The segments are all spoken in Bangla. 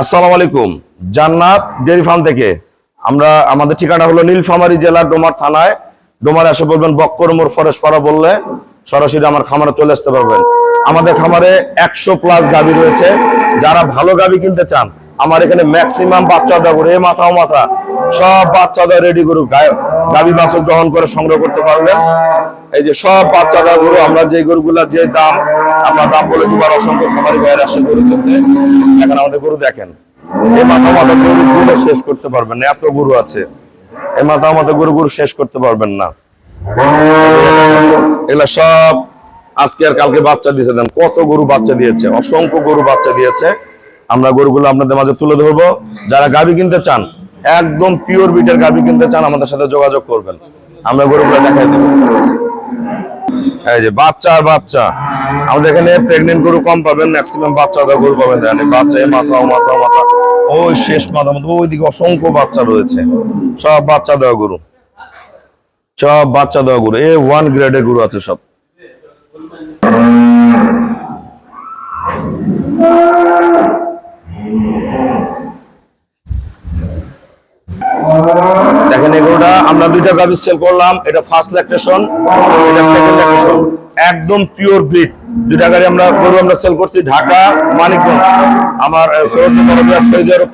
আসসালামু আলাইকুম। জান্নাত ডেয়ারি ফার্ম থেকে। আমরা, আমাদের ঠিকানা হলো নীলফামারী জেলার ডোমার থানায়। ডোমার এসে বলবেন বক্কর মোড় ফরেস্ট পাড়া বললে সরাসরি আমার খামারে চলে আসতে পারবেন। আমাদের খামারে একশো প্লাস গাভি রয়েছে। যারা ভালো গাভি কিনতে চান, আমার এখানে ম্যাক্সিমাম বাচ্চা দেখো এ মাথা ও মাথা। সব বাচ্চা দেওয়া রেডি গরু গাভি বাছর গ্রহণ করে সংগ্রহ করতে পারবেন। এই যে সব বাচ্চা দেওয়া গরু, আমরা যে গরুগুলা, যে দাম, আমরা দাম বলে দুবার অসংখ্য খামারি গায়ের আসে গরু কিনতে। এখন আমাদের গরু দেখেন এই মাথা গরু শেষ করতে পারবেন না, এত গরু আছে। এই মাথা গরু গরু শেষ করতে পারবেন না। এগুলা সব আজকে আর কালকে বাচ্চা দিয়েছে দেন কত গরু বাচ্চা দিয়েছে, অসংখ্য গরু বাচ্চা দিয়েছে। আমরা গরুগুলো আপনাদের মাঝে তুলে ধরবো। যারা গাভি কিনতে চান একদম পিওর বিটের গাভি কিনতে চান, আমাদের সাথে যোগাযোগ করবেন। আমরা গরুগুলো দেখাই দেবো। এই যে বাচ্চা আর বাচ্চা। আমাদের এখানে প্রেগনেন্ট গরু কম পাবেন ম্যাক্সিমাম বাচ্চা দেওয়া গরু পাবেন দেখেন বাচ্চা এই মাথা মাথা মাথা। ওই শেষ মাথা মতো ওইদিকে অসংখ্য বাচ্চা রয়েছে। সব বাচ্চা দেওয়া গরু। সব বাচ্চা দেওয়া গরু। এ ওয়ান গ্রেডের গরু আছে সব। দেখেন এগুলোটা আমরা দুইটা গাভি সেল করলাম, এটা ফার্স্ট ল্যাকটেশন এটা সেকেন্ড ল্যাকটেশন একদম পিওর ব্রিড দুইটা গাড়ি আমরা, গরু আমরা সেল করছি ঢাকা, মানিকগঞ্জ। আমার সৌদি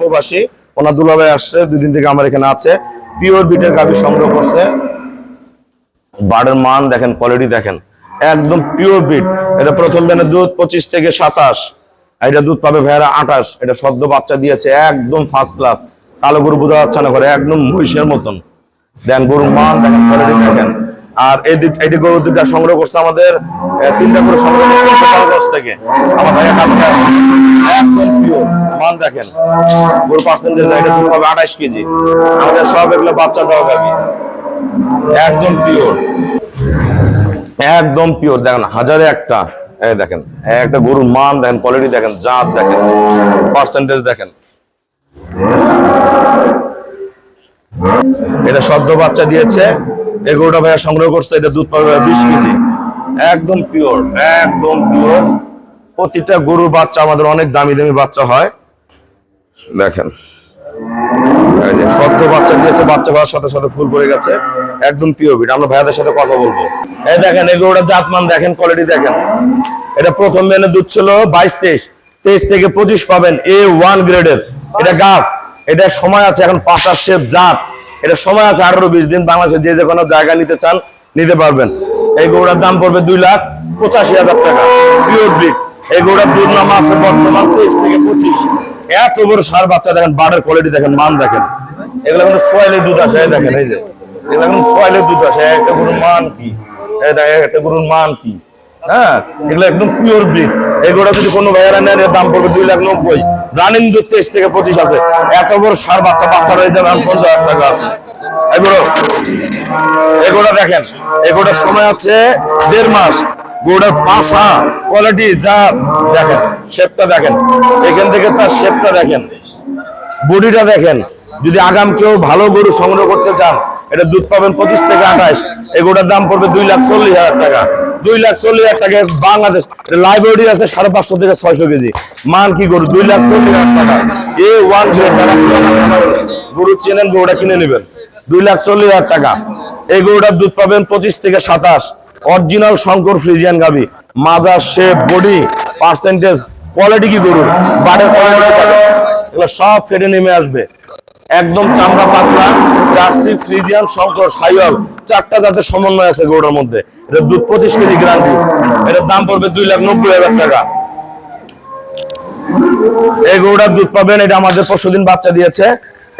প্রবাসী, ওনার দুলাভাই আসছে দুই দিন থেকে আমার এখানে আছে। পিওর ব্রিডের গাভি সংগ্রহ করছে। বার্ডের মান দেখেন কোয়ালিটি দেখেন। একদম পিওর ব্রিড এটা প্রথম দিনে দুধ পঁচিশ থেকে সাতাশ। এটা দুধ পাবে ভেড়া আঠাশ। এটা সদ্য বাচ্চা দিয়েছে, একদম ফার্স্ট ক্লাস কালো গরু বোঝা যাচ্ছে না করে একদম মহিষের মতন। দেন গরুর মান দেখেন কোয়ালিটি দেখেন। আর এই এই গরু দুটা সংগ্রহ করছে আমাদের তিনটা করে সংগ্রহ করছে গোপালগঞ্জ থেকে। আমার ভাইয়া আসছে একদম মান দেখেন। গরু পার্সেন্টেজ এটা দুধ পাবে কেজি। আমাদের সব এগুলো বাচ্চা দেওয়া গাবি একদম পিওর একদম পিওর দেখেন, হাজারে একটা এই দেখেন, একটা গরুর মান দেখেন কোয়ালিটি দেখেন, জাত দেখেন পার্সেন্টেজ দেখেন। এটা সদ্য বাচ্চা দিয়েছে। এই গরুটা ভাইয়া সংগ্রহ করছে, এটা দুধ পাবে বিশ কেজি। একদম পিওর একদম পিওর প্রতিটা গরুর বাচ্চা আমাদের অনেক দামি দামি বাচ্চা হয়। দেখেন। সদ্য বাচ্চা দিয়েছে, বাচ্চা হওয়ার সাথে সাথে ফুল পড়ে গেছে। একদম পিওর বিট আমরা ভাইয়াদের সাথে কথা বলব। এই দেখেন এগুলোটা জাতমান দেখেন কোয়ালিটি দেখেন। এটা প্রথম দিনে দুধ ছিল বাইশ তেইশ। তেইশ থেকে পঁচিশ পাবেন এ ওয়ান গ্রেডের এটা গাফ এটা সময় আছে এখন পাশার শেপ জাত। এটা সময় আছে আঠারো বিশ দিন বাংলাদেশে যে যে কোনো জায়গা নিতে চান, নিতে পারবেন। এই গৌড়ার দাম পড়বে দুই লাখ পঁচাশি হাজার টাকা পিওর ব্রিড। এই গৌড়ার দুধ নাম আছে বর্তমান তেইশ থেকে পঁচিশ। এত বড় সার বাচ্চা দেখেন বার্ডের কোয়ালিটি দেখেন, মান দেখেন। এগুলো কিন্তু সোয়াইলের দুধ আসে দেখেন, এই যে। এগুলো কিন্তু সোয়াইলের দুধ আসে একটা গরুর মান কি? একটা গরুর মান কি? হ্যাঁ এগুলো একদম পিওর ব্রিড এগুলো যদি কোনো ভাইয়ারা দাম পড়বে দুই লাখ নব্বই। রানিং দুধ তেইশ থেকে পঁচিশ আছে। এত বড় সার বাচ্চা এগুলো দেখেন সময় আছে দেড় মাস। কোয়ালিটি যা দেখেন শেপটা দেখেন। এখান থেকে তার শেপটা দেখেন। বডিটা দেখেন, যদি আগাম কেউ ভালো গরু সংগ্রহ করতে চান, এটা দুধ পাবেন পঁচিশ থেকে আঠাশ। এগুলোর দাম পড়বে দুই লাখ চল্লিশ হাজার টাকা। দুই লাখ চল্লিশ হাজার টাকা বাংলাদেশ। লাইব্রেরি আছে সাড়ে পাঁচশো থেকে ছয়শো কেজি। মান কি গরু? দুই লাখ চল্লিশ হাজার টাকা। এ ওয়ান গরু চেনেন, গরুটা কিনে নেবেন। দুই লাখ চল্লিশ হাজার টাকা। এই গরুটার দুধ পাবেন পঁচিশ থেকে সাতাশ। অরিজিনাল শঙ্কর ফ্রিজিয়ান গাবি। মাজার শেপ, বডি পার্সেন্টেজ কোয়ালিটি কি গরুর বাড়ের কোয়ালিটি এগুলো সব ফেটে নেমে আসবে। একদম চামড়া পাতলা, জার্সি ফ্রিজিয়ান শঙ্কর সাইওয়াল। চারটা জাতের সমন্বয় আছে গরুটার মধ্যে। এটা দুধ পঁচিশ কেজি গ্রান্টি এটার দাম পড়বে দুই লাখ নব্বই হাজার টাকা। এই গরুটার দুধ পাবেন, এটা আমাদের পরশু দিন বাচ্চা দিয়েছে।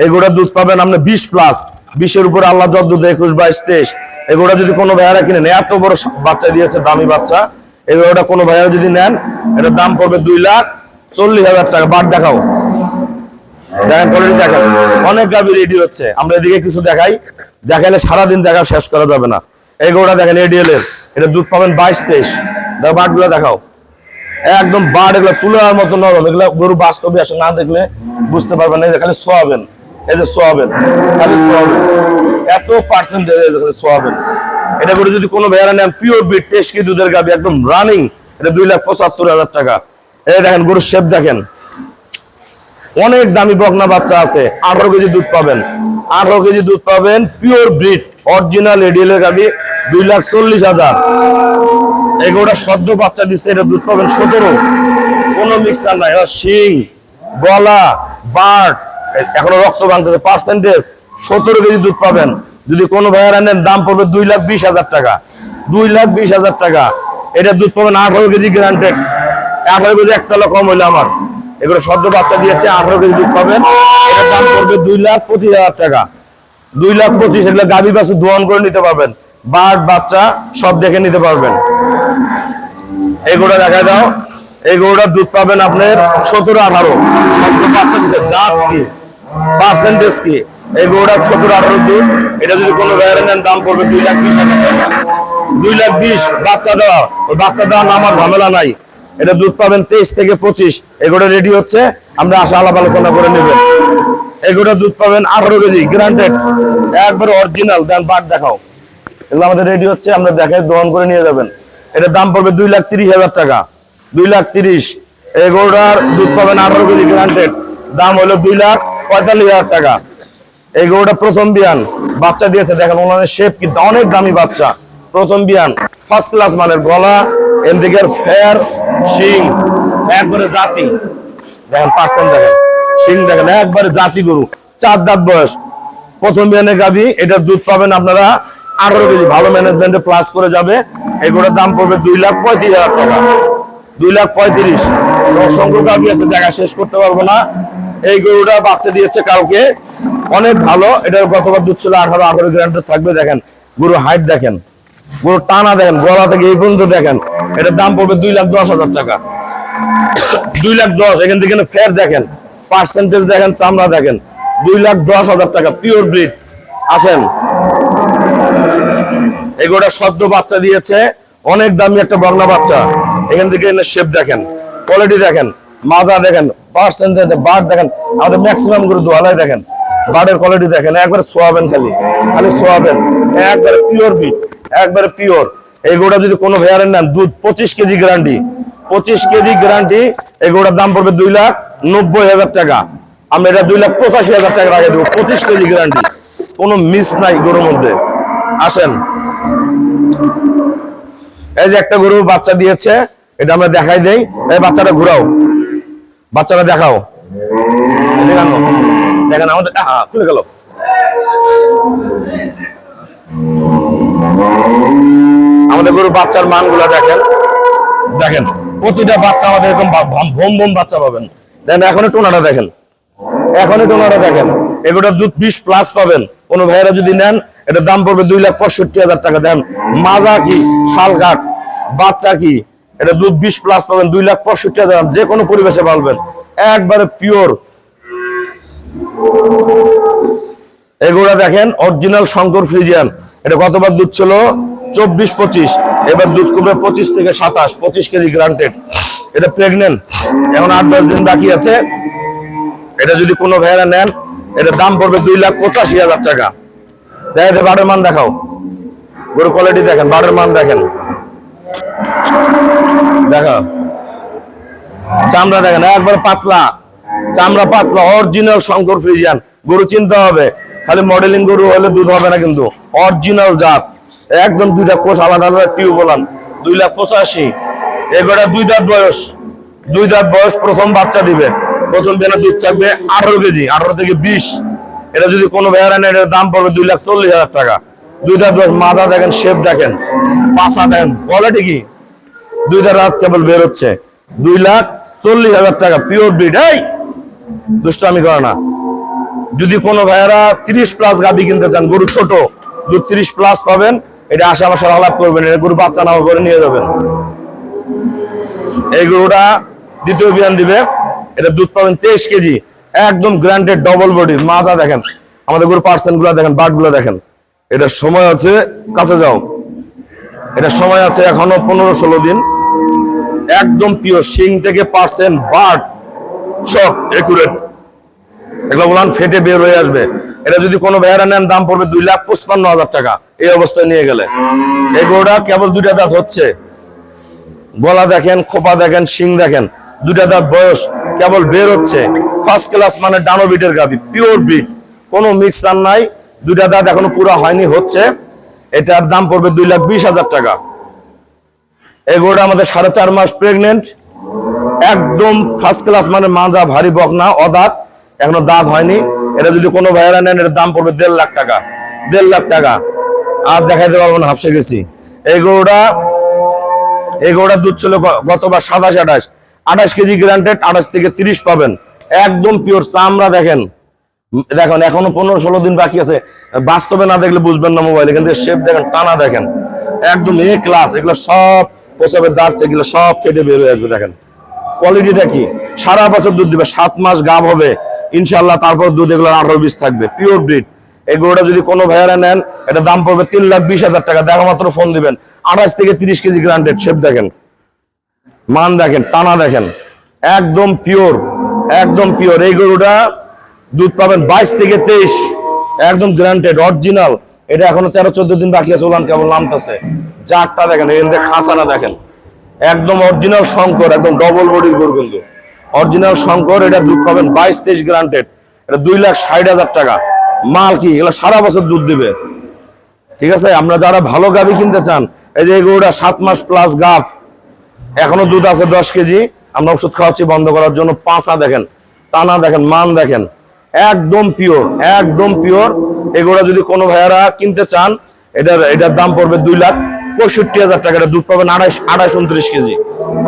এই গরুটার দুধ পাবেন আপনি বিশ প্লাস বিশের উপরে আল্লাহ যত দুধ একুশ, বাইশ, তেইশ। এই গরুটা যদি কোনো ভাইয়ারা কিনেন এত বড় বাচ্চা দিয়েছে, দামি বাচ্চা। এই গরুটা কোনো ভাইয়ারা যদি নেন, এটার দাম পড়বে দুই লাখ চল্লিশ হাজার টাকা। বাদ দেখাও। দেখেন অনেক গাভি রেডি হচ্ছে। আমরা এদিকে কিছু দেখাই। দেখাইলে সারাদিন দেখা শেষ করা যাবে না। দেখেন এডিএল এর এটা দুধ পাবেন বাইশ তেইশ। দেখো বাটগুলো দেখাও। একদম বাড় এগুলো তুলার মতো নরম। এগুলো গরু বাস্তবে আসে, না দেখলে বুঝতে পারবেন না। খালি সোয়াবেন। এই যে সোয়াবেন। খালি সোয়াবেন। এত সোয়াবেন। এটা করে যদি কোনো ভাইয়ারা নেন পিওর বিট দুধের গাবি একদম রানিং এটা দুই লাখ পঁচাত্তর হাজার টাকা। এই দেখেন, গরুর শেপ দেখেন। অনেক দামি বকনা বাচ্চা আছে, আঠারো কেজি দুধ পাবেন। আঠারো কেজি দুধ পাবেন পিওর ব্রিড অরিজিনাল এডিএল এর গাবি দুই লাখ চল্লিশ হাজার। এগুলোটা সদ্য বাচ্চা দিচ্ছে এটা দুধ পাবেন সতেরো। কোনো মিক্সার নাই শিং, গলা, বাট, এখনও রক্ত ভাঙতেছে। পার্সেন্টেজ সতেরো কেজি দুধ পাবেন। যদি কোনো ভাইয়ারা নেন, দাম পড়বে দুই লাখ বিশ হাজার টাকা। দুই লাখ বিশ হাজার টাকা। এটা দুধ পাবেন আঠারো কেজি গ্রান্টেড আঠারো কেজি একতলা কম হইল আমার। এগুলো সদ্য বাচ্চা দিয়েছে, আঠারো কেজি দুধ পাবেন। এটার দাম পড়বে দুই লাখ পঁচিশ হাজার টাকা। দুই লাখ পঁচিশ, এগুলো গাভী বাসে দোয়ান করে নিতে পারবেন। বাট বাচ্চা, সব দেখে নিতে পারবেন। এগুলো দেখা দাও। এগুলোটার দুধ পাবেন আপনার সতেরো, আঠারো। আঠারো দুধ। দুই লাখ বিশ বাচ্চা ঝামেলা নাই। এটা দুধ পাবেন তেইশ থেকে পঁচিশ। রেডি হচ্ছে। আমরা আশা, আলাপ, আলোচনা করে দুধ পাবেন আঠারো কেজি গ্রান্টেড একবারে অরিজিনাল দেন বাট দেখাও। এগুলো আমাদের রেডি হচ্ছে, আমরা দেখে দহন করে নিয়ে যাবেন। এটার দাম পড়বে দুই লাখ তিরিশ হাজার টাকা। দুই লাখ তিরিশ। এই গরুটার দুধ পাবেন আঠারো কেজি গ্রান্টেড দাম হলো দুই লাখ পঁয়তাল্লিশ হাজার টাকা। এই গরুটা প্রথম বিয়ান। বাচ্চা দিয়েছে, দেখেন ওনার শেপ কিন্তু অনেক দামি বাচ্চা। প্রথম বিয়ান। ফার্স্ট ক্লাস মানের গলা, এদিকের ফেয়ার শিং, একবারে জাতি। দেখেন পার্সেন্ট দেখেন। শিং দেখেন, একবারে জাতি গরু। চার দাঁত বয়স। প্রথম বিয়ানের গাবি এটার দুধ পাবেন আপনারা আঠারো কেজি, ভালো ম্যানেজমেন্টে প্লাস করে যাবে। এগুলোর দাম পড়বে দুই লাখ পঁয়ত্রিশ হাজার টাকা। দুই লাখ পঁয়ত্রিশ। অসংখ্য গাবি আছে, দেখা শেষ করতে পারব না। এই গরুটা বাচ্চা দিয়েছে কালকে। অনেক ভালো। এটার দুধ ছিল আঠারো আঠারো থাকবে, দেখেন। গরু হাইট দেখেন। গরু টানা দেখেন, গলা থেকে এই পর্যন্ত দেখেন। এটার দাম পড়বে দুই লাখ দশ হাজার টাকা। দুই লাখ দশ, এখান থেকে ফের দেখেন। পার্সেন্টেজ দেখেন, চামড়া দেখেন। দুই লাখ দশ হাজার টাকা পিওর ব্রিড আসেন। এগুলোটা সদ্য বাচ্চা দিয়েছে। অনেক দামি একটা বগনা বাচ্চা। এখান থেকে শেপ দেখেন কোয়ালিটি দেখেন, মাজা দেখেন পার্সেন্টেজ বাট দেখেন, আমাদের ম্যাক্সিমামগুলো দোয়ালাই দেখেন। বাটের কোয়ালিটি দেখেন, একবারে সোয়াবেন খালি খালি সোয়াবেন, একবারে পিওর বিট একবারে পিওর এগুলোটা যদি কোনো ভেয়ারের নেন, দুধ পঁচিশ কেজি গ্যারান্টি পঁচিশ কেজি গ্যারান্টি এগুলোটার দাম পড়বে দুই লাখ নব্বই হাজার টাকা। আমরা এটা দুই লাখ পঁচাশি হাজার টাকা আগে দেবো, পঁচিশ কেজি গ্যারান্টি কোনো মিস নাই গরুর মধ্যে। আসেন এই যে একটা গরু বাচ্চা দিয়েছে, এটা আমরা দেখাই দেই। এই বাচ্চাটা ঘুরাও। বাচ্চাটা দেখাও। দেখেন। আমাদের হ্যাঁ খুলে গেল। আমাদের গরু বাচ্চার মানগুলো দেখেন। দেখেন, প্রতিটা বাচ্চা আমাদের এরকম ভাম- ভম বাচ্চা পাবেন। দেখেন এখনই টোনাটা দেখেন। এখনই টোনাটা দেখেন। এগুলোর দুধ বিশ প্লাস পাবেন। কোনো ভাইয়েরা যদি নেন এটার দাম পড়বে দুই লাখ পঁয়ষট্টি হাজার টাকা। দেন মাজা কি শাল কাঠ বাচ্চা কি, এটা দুধ বিশ প্লাস পাবেন, দুই লাখ পঁয়ষট্টি হাজার যে কোনো পরিবেশে পালবেন একবারে পিওর এগুলা দেখেন অরিজিনাল শঙ্কর ফ্রিজিয়ান। এটা কতবার দুধ ছিল? চব্বিশ পঁচিশ। এবার দুধ কমবে পঁচিশ থেকে সাতাশ, পঁচিশ কেজি গ্রান্টেড এটা প্রেগনেন্ট এখন আট দশ দিন বাকি আছে। এটা যদি কোনো ভাইয়েরা নেন এটা দাম পড়বে দুই লাখ পঁচাশি হাজার টাকা। দেখে বাড়ের মান দেখাও। গরু কোয়ালিটি দেখেন, বাড়ের মান দেখেন। দেখো। চামড়া দেখেন, একবার পাতলা। চামড়া পাতলা অরিজিনাল শঙ্কর ফ্রিজিয়ান। গরু চিনতে হবে, খালি মডেলিং গরু হলে দুধ হবে না কিন্তু। অরিজিনাল জাত। একদম দুইটা কোষ, আলাদা আলাদা টিউ বলান। দুই লাখ পঁচাশি। এবারে দুই দাঁত বয়স। দুই দাঁত বয়স প্রথম বাচ্চা দিবে। প্রথম দিনে দুধ থাকবে আঠারো কেজি, আঠারো থেকে বিশ। এটা যদি কোনো বেহারা নেয়, এটার দাম পড়বে দুই লাখ চল্লিশ হাজার টাকা। দুই দাঁত বয়স মাথা দেখেন শেপ দেখেন পাশা দেখেন কোয়ালিটি কি? দুইটা রাত কেবল বের হচ্ছে। দুই লাখ চল্লিশ হাজার টাকা পিওর ব্রিড এই! দুষ্টামি করে না। যদি কোনো ভাইয়ারা তিরিশ প্লাস গাবি কিনতে চান, গরু ছোট দু তিরিশ প্লাস পাবেন, এটা আশা সাথে আলাপ করবেন, এটা গরু বাচ্চা নামা করে নিয়ে যাবেন। এই গরুটা দ্বিতীয় বিয়ান দিবে, এটা দুধ পাবেন তেইশ কেজি। একদম গ্রান্টেড ডবল বডি মাজা দেখেন। আমাদের গরু পার্সেন্টগুলা দেখেন বাটগুলা দেখেন। এটা সময় আছে, কাছে যাও। এটা সময় আছে এখনও পনেরো ষোলো দিন। একদম পিওর সিং থেকে পার্সেন্ট বাট সব একুরেট এগুলো বলান ফেটে বের হয়ে আসবে। এটা যদি কোনো বেহারা নেন, দাম পড়বে দুই লাখ পঁচপান্ন হাজার টাকা। এই অবস্থায় নিয়ে গেলে। এই গরুটা কেবল দুইটা দাঁত হচ্ছে। গলা দেখেন, খোপা দেখেন, শিং দেখেন। দুইটা দাঁত বয়স কেবল বের হচ্ছে ফার্স্ট ক্লাস মানে ডানো বিটের গাবি পিওর বিট কোনো মিক্সার নাই, দুইটা দাঁত এখনও পুরো হয়নি, হচ্ছে এটার দাম পড়বে দুই লাখ বিশ হাজার টাকা। এগুলোটা আমাদের সাড়ে চার মাস প্রেগনেন্ট একদম ফার্স্ট ক্লাস মানে মাজা ভারী বকনা, অদাঁত, এখনও দাঁত হয়নি। এটা যদি কোনো ভাইয়েরা নেন, এটার দাম পড়বে দেড় লাখ টাকা, দেড় লাখ টাকা। আর দেখাইতে পারব না, হাফসে গেছি। এই গরুটা, এই গরুটার দুধ ছিল গতবার সাতাশ আঠাশ আঠাশ কেজি গ্রান্টেড আঠাশ থেকে তিরিশ পাবেন। একদম পিওর চামড়া দেখেন। দেখেন, এখনও পনেরো ষোলো দিন বাকি আছে। বাস্তবে না দেখলে বুঝবেন না মোবাইল এখান থেকে শেপ দেখেন, টানা দেখেন। একদম এ ক্লাস এগুলো সব প্রসবের দাঁত এগুলো সব কেটে বের হয়ে আসবে, দেখেন। কোয়ালিটিটা কি? সারা বছর দুধ দিবে, সাত মাস গাব হবে। ইনশাল্লাহ তারপর দুধ এগুলো আঠারো বিশ থাকবে পিওর ব্রিড এই গরুটা যদি কোনো ভাইয়ারা নেন এটা দাম পড়বে তিন লাখ বিশ হাজার টাকা। দেখা মাত্র ফোন দিবেন, আঠাশ থেকে তিরিশ কেজি গ্রান্টেড শেপ দেখেন। মান দেখেন, টানা দেখেন। একদম পিওর একদম পিওর এই গরুটা দুধ পাবেন বাইশ থেকে তেইশ। একদম গ্রান্টেড অরিজিনাল এটা এখনও তেরো, চোদ্দ দিন বাকি আছে, ওলান কেবল নামতেছে। জাতটা দেখেন এখান খাঁচাটা দেখেন। একদম অরিজিনাল শঙ্কর, একদম ডবল বডির গরু কিন্তু। অরিজিনাল শঙ্কর, এটা দুধ পাবেন বাইশ, তেইশ গ্রান্টেড। এটা দুই লাখ ষাট হাজার টাকা। মাল কি? এগুলো সারা বছর দুধ দিবে। ঠিক আছে? আমরা যারা ভালো গাভি কিনতে চান, এই যে এই গরুটা সাত মাস প্লাস গাভ। এখনও দুধ আছে দশ কেজি। আমরা ওষুধ খাওয়াচ্ছি বন্ধ করার জন্য। পাঁচা দেখেন, টানা দেখেন, মান দেখেন। একদম পিওর একদম পিওর এগুলো যদি কোনো ভাইয়ারা কিনতে চান, এটার এটার দাম পড়বে দুই লাখ পঁয়ষট্টি হাজার টাকা। দুধ পাবেন আড়াইশ আড়াইশ উনত্রিশ কেজি।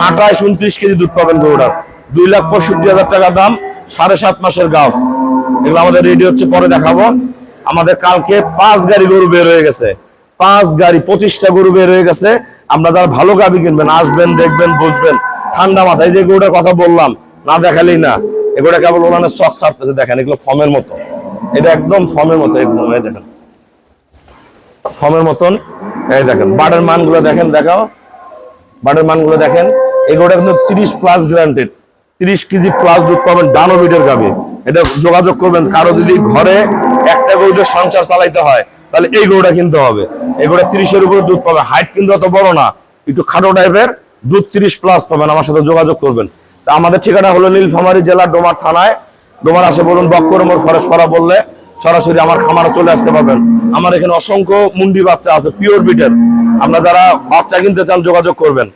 আঠাইশ উনত্রিশ কেজি দুধ পাবেন গরুটার। দুই লাখ পঁয়ষট্টি হাজার টাকা দাম, সাড়ে সাত মাসের গাও। এগুলো আমাদের রেডি হচ্ছে, পরে দেখাবো। আমাদের কালকে পাঁচ গাড়ি গরু বের হয়ে গেছে। পাঁচ গাড়ি, পঁচিশটা গরু বের হয়ে গেছে। আমরা যারা ভালো গাবি কিনবেন, আসবেন, দেখবেন, বুঝবেন। ঠান্ডা মাথায় যে গরুটার কথা বললাম, না দেখালেই না। এগুলো কেবল ওনার শখ ছাড়তেছে দেখেন, এগুলো ফর্মের মতো। এটা একদম ফর্মের মতো একদম এই দেখেন। ফর্মের মতন, এই দেখেন, বাটের মানগুলো দেখেন, দেখাও। বাটের মানগুলো দেখেন এগুলোটা কিন্তু তিরিশ প্লাস গ্রান্টেড তিরিশ কেজি প্লাস দুধ পাবেন ডানো বিটের গাবে। এটা যোগাযোগ করবেন, কারও যদি ঘরে একটা গরুটা সংসার চালাইতে হয়, তাহলে এই গরুটা কিনতে হবে। এগুলো তিরিশের উপরে দুধ পাবে। হাইট কিন্তু অত বড় না, একটু খাটো টাইপের দুধ তিরিশ প্লাস পাবেন, আমার সাথে যোগাযোগ করবেন। তা আমাদের ঠিকানা হলো নীলফামারী জেলা, ডোমার থানায়। ডোমার আসে বলুন বক্করমর খরচপাড়া বললে সরাসরি আমার খামারে চলে আসতে পারবেন। আমার এখানে অসংখ্য মুন্ডি বাচ্চা আছে পিওর বিটের আপনারা যারা বাচ্চা কিনতে চান, যোগাযোগ করবেন।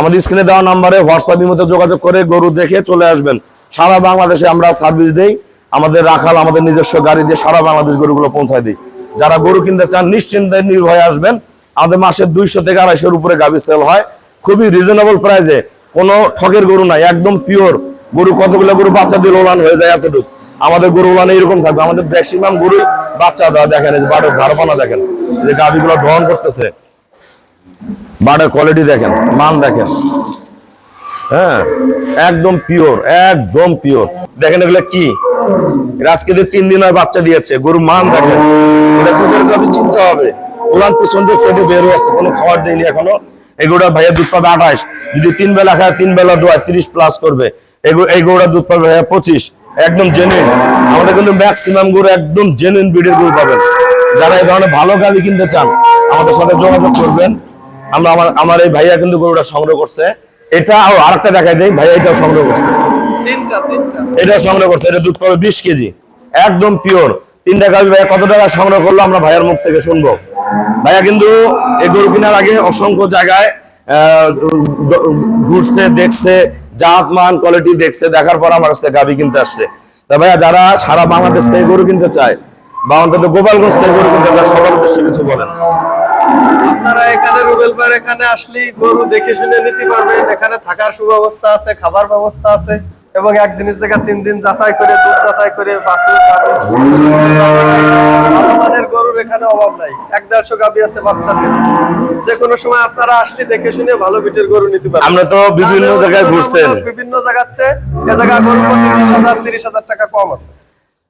আমাদের স্ক্রিনে দেওয়া নাম্বারে হোয়াটসঅ্যাপ মধ্যে যোগাযোগ করে গরু দেখে চলে আসবেন। সারা বাংলাদেশে আমরা সার্ভিস দেই। আমাদের রাখাল, আমাদের নিজস্ব গাড়ি দিয়ে সারা বাংলাদেশ গরুগুলো পৌঁছায় দিই। যারা গরু কিনতে চান, নিশ্চিন্তে নির্ভয়ে আসবেন। আমাদের মাসে দুইশো থেকে আড়াইশোর উপরে গাভি সেল হয়। খুবই রিজনেবল প্রাইসে কোনো ঠকের গরু নাই, একদম পিওর গরু কতগুলো গরু বাচ্চা দিয়ে ওলান হয়ে যায় এতটুকু। আমাদের গরু ওলানে এরকম থাকবে। আমাদের ম্যাক্সিমাম গরু বাচ্চা দেওয়া দেখেন, এই বারো ধারপানা দেখেন। যে গাভিগুলো দহন করতেছে। বাটের কোয়ালিটি দেখেন, মান দেখেন। হ্যাঁ একদম পিওর একদম পিওর দেখেন এগুলো কি? আজকে যে তিন দিন হয় বাচ্চা দিয়েছে গরু মান দেখেন। এটা গাভি হবে। পিছন দিয়ে ফেটে বের হয়ে কোনো খাবার দেয়নি এখনও। দুধ পাবে আঠাশ। যদি তিন বেলা খায়, তিন বেলা তিরিশ প্লাস করবে। এগু- এই গরুটা দুধ পাবে ভাইয়া পঁচিশ। একদম জেনুইন আমাদের কিন্তু ম্যাক্সিমাম গরু একদম জেনুইন ব্রিডের গরু পাবেন। যারা এই ধরনের ভালো গাভি কিনতে চান, আমাদের সাথে যোগাযোগ করবেন। আমরা আমার আমার এই ভাইয়া কিন্তু গরুটা সংগ্রহ করছে। এটা আর আরেকটা দেখাই দেই। ভাইয়া এটাও সংগ্রহ করছে। তিনটা তিনটা। এটা সংগ্রহ করছে। এটা দুধ পাবে বিশ কেজি। একদম পিওর। তিনটা গাভি ভাইয়া কত টাকা সংগ্রহ করল আমরা ভাইয়ার মুখ থেকে শুনব। ভাইয়া কিন্তু এই গরু কেনার আগে অসংখ্য জায়গায় ঘুরছে দেখছে জাত মান কোয়ালিটি দেখছে দেখার পর আমার কাছ গাভি কিনতে আসছে। তা ভাইয়া যারা সারা বাংলাদেশ থেকে গরু কিনতে চায় বা অন্তত গোপালগঞ্জ থেকে গরু কিনতে চায় সবার উদ্দেশ্যে কিছু বলেন। আপনারা এখানে এখানে আসলে গরু দেখে শুনে নিতে পারবেন। এখানে থাকার সুব্যবস্থা আছে খাবার ব্যবস্থা আছে এবং একদিনের জায়গা তিন দিন যাচাই করে দুধ যাচাই করে বাছুর ভালো মানের গরুর এখানে অভাব নাই। এক দেড়শো গাভি আছে বাচ্চাদের। যে কোনো সময় আপনারা আসলে দেখে শুনে ভালো বিটের গরু নিতে পারবেন। আমরা তো বিভিন্ন জায়গায় ঘুরছেন। বিভিন্ন জায়গাচ্ছে এ জায়গা গরু প্রতি বিশ হাজার তিরিশ হাজার টাকা কম আছে।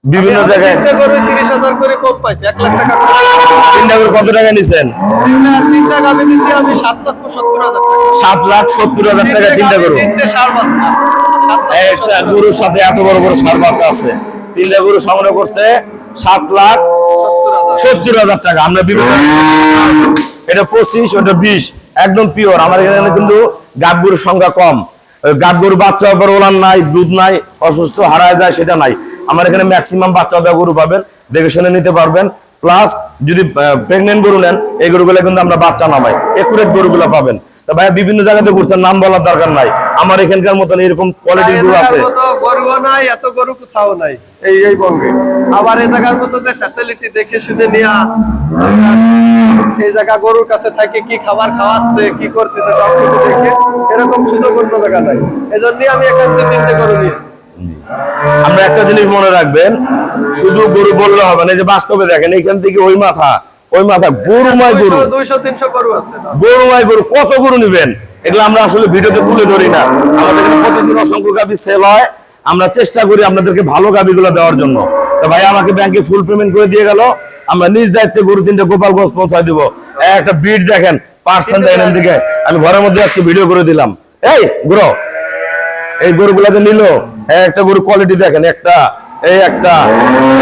বিভিন্ন জায়গায় তিনটে গরু তিরিশ হাজার করে কম পাইছি এক লাখ টাকা তিনটা গরু কত টাকা নিছেন? তিনটা তিনটা গাভি নিছি আমি সাত লক্ষ সত্তর হাজার টাকা। সাত লাখ সত্তর হাজার টাকা তিনটা গাভী, গরু। তিনটে বাচ্চা। একটা গরুর সাথে এত বড় বড় সার বাচ্চা আছে। তিনটা গরু সংগ্রহ করছে সাত লাখ সত্তর হাজার। সত্তর হাজার টাকা। আমরা বিভিন্ন এটা পঁচিশ ওটা বিশ। একদম পিওর আমার এখানে কিন্তু গাব গরুর সংখ্যা কম। গাব গরু বাচ্চা পর ওলান নাই দুধ নাই অসুস্থ হারায় যায় সেটা নাই। আমার এখানে ম্যাক্সিমাম বাচ্চা দেওয়া গরু পাবেন, দেখে শুনে নিতে পারবেন। প্লাস যদি প্রেগনেন্ট গরু নেন, এই গরুগুলো কিন্তু আমরা বাচ্চা নামাই একুরেট গরুগুলো পাবেন। ভাই বিভিন্ন জায়গাতে ঘুরছেন, নাম বলার দরকার নাই। আমার এখানকার মতন এরকম কোয়ালিটির গরু আছে। জায়গা গরুর কাছে থাকে, কি খাবার খাওয়াচ্ছে, কি করতেছে এরকম সুযোগ অন্য জায়গা নাই। আমি এখান থেকে তিনটে গরু নিয়েছি। আমরা একটা জিনিস মনে রাখবেন শুধু গরু বললে হবে না যে বাস্তবে দেখেন এখান থেকে ওই মাথা ওই মাথা গরুময় গরু। গরুময় গরু কত গরু নিবেন? এগুলো আমরা আসলে ভিডিওতে তুলে ধরি না। আমাদের প্রতিদিন অসংখ্য গাভি সেল হয়। আমরা চেষ্টা করি আপনাদেরকে ভালো গাভিগুলো দেওয়ার জন্য। তো ভাই আমাকে ব্যাংকে ফুল পেমেন্ট করে দিয়ে গেল। আমরা নিজ দায়িত্বে গরু তিনটে গোপালগঞ্জ পৌঁছায় দিব। একটা বিট দেখেন পার্সেন্ট দেখেন দিকে। আমি ঘরের মধ্যে আজকে ভিডিও করে দিলাম। এই গুরু। এই গরুগুলা যে নিল একটা গরু কোয়ালিটি দেখেন, একটা, এই একটা,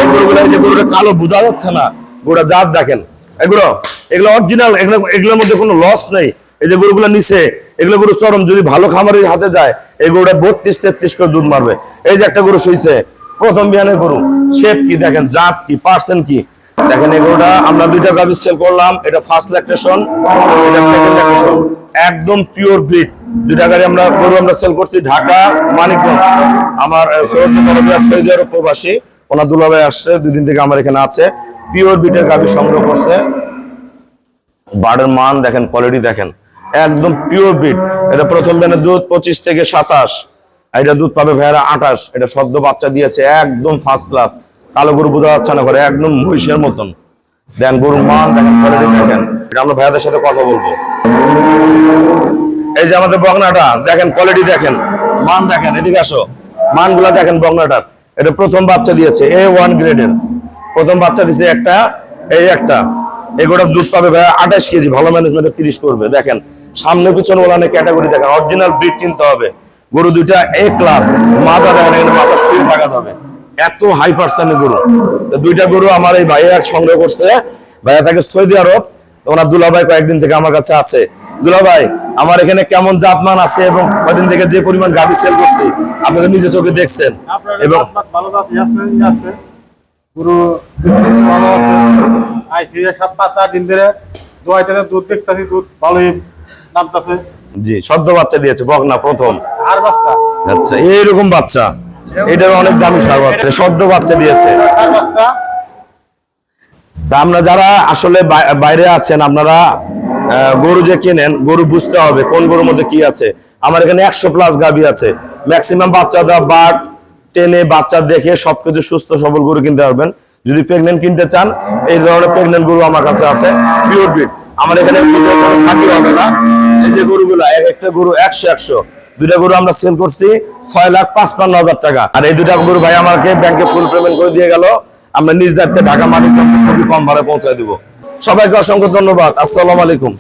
এই গরুগুলা যে গরুটা কালো, বোঝা যাচ্ছে না, গরুটা জাত দেখেন। এগুলো এগুলো অরিজিনাল এগুলোর মধ্যে কোনো লস নেই। এই যে গরুগুলো নিচে এগুলো গরু চরম, যদি ভালো খামারের হাতে যায়, এই গরুটা বত্রিশ, তেত্রিশ করে দুধ মারবে। এই যে একটা গরু শুইছে, প্রথম বিহানের গরু, শেপ কি দেখেন, জাত কি পার্সেন্ট কি? দেখেন এই গরুটা আমরা দুইটা গাভি সেল করলাম। এটা ফার্স্ট ল্যাকটেশন এটা সেকেন্ড ল্যাকটেশন একদম পিওর ব্রিড দুইটা গাড়ি আমরা, গরু আমরা সেল করছি ঢাকা, মানিকগঞ্জ। আমার সৌদি আরব প্রবাসী। ওনার দুলাভাই আসছে, দুই দিন থেকে আমার এখানে আছে। পিওর ব্রিডের গাভি সংগ্রহ করছে। বার্ডের মান দেখেন কোয়ালিটি দেখেন। একদম পিওর ব্রিড এটা প্রথম দিনে দুধ পঁচিশ থেকে সাতাশ। এটা দুধ পাবে ভেড়া আঠাশ। এটা সদ্য বাচ্চা দিয়েছে, একদম ফার্স্ট ক্লাস কালো গরু বোঝা যাচ্ছে না করে একদম মহিষের মতন। দেন গরুর মান দেখেন দেখেন। আমরা ভাইয়াদের সাথে কথা বলব। এই যে আমাদের বগনাটা, দেখেন কোয়ালিটি দেখেন। মান দেখেন, এদিকে আসো। মানগুলা দেখেন বগনাটার। এটা প্রথম বাচ্চা দিয়েছে এ ওয়ান গ্রেডের প্রথম বাচ্চা দিয়েছে একটা, এই একটা। এগুলো দুধ পাবে ভাই আঠাশ কেজি, ভালো ম্যানেজমেন্টে তিরিশ করবে, দেখেন। সামনে পিছনে ওলানে ক্যাটাগরি দেখেন অরিজিনাল ব্রিড কিনতে হবে। গরু দুইটা এ ক্লাস মাজা দেখেন, এখানে মাথা শুয়ে থাকা যাবে। এত হাই পার্সেন্ট গরু। দুইটা গরু আমার এই ভাইয়া সংগ্রহ করছে। ভাইয়া থাকে সৌদি আরব। ওনার দুলাভাই কয়েকদিন থেকে আমার কাছে আছে। দুলাভাই আমার এখানে কেমন জাতমান আছে এবং কদিন থেকে যে পরিমাণ গাভি সেল করছি আপনি তো নিজে চোখে দেখছেন। এবং এবং ভালো জাতি আছে আছে। পুরো ভালো আছে। আইসি সাত পাঁচ চার দিন ধরে দোয়াইতে দুধ দেখতেছি দুধ ভালোই নামতেছে। জি সদ্য বাচ্চা দিয়েছে বকনা প্রথম। আর বাচ্চা? আচ্ছা এইরকম বাচ্চা। এটার অনেক দামি সার বাচ্চা সদ্য বাচ্চা দিয়েছে। আমরা যারা আসলে বাইরে আছেন, আপনারা গরু যে কেনেন, গরু বুঝতে হবে কোন গরুর মধ্যে কি আছে। আমার এখানে একশো প্লাস গাভি আছে। ম্যাক্সিমাম বাচ্চা দেওয়া বাট, টেনে বাচ্চা দেখে সবকিছু সুস্থ সবল গরু কিনতে পারবেন। যদি প্রেগনেন্ট কিনতে চান, এই ধরনের প্রেগনেন্ট গরু আমার কাছে আছে পিওর ব্রিড আমার এখানে ফাঁকি হবে না। এই যে গরুগুলা, এক একটা গরু একশো একশো। দুইটা গরু আমরা সেল করছি ছয় লাখ পাঁচপান্ন হাজার টাকা। আর এই দুটা গরু ভাই আমাকে ব্যাংকে ফুল পেমেন্ট করে দিয়ে গেল। আমরা নিজ দায়িত্বে ঢাকা মানিকগঞ্জ খুবই কম ভাড়া পৌঁছায় দিব। সবাইকে অসংখ্য ধন্যবাদ। আসসালাম আলাইকুম।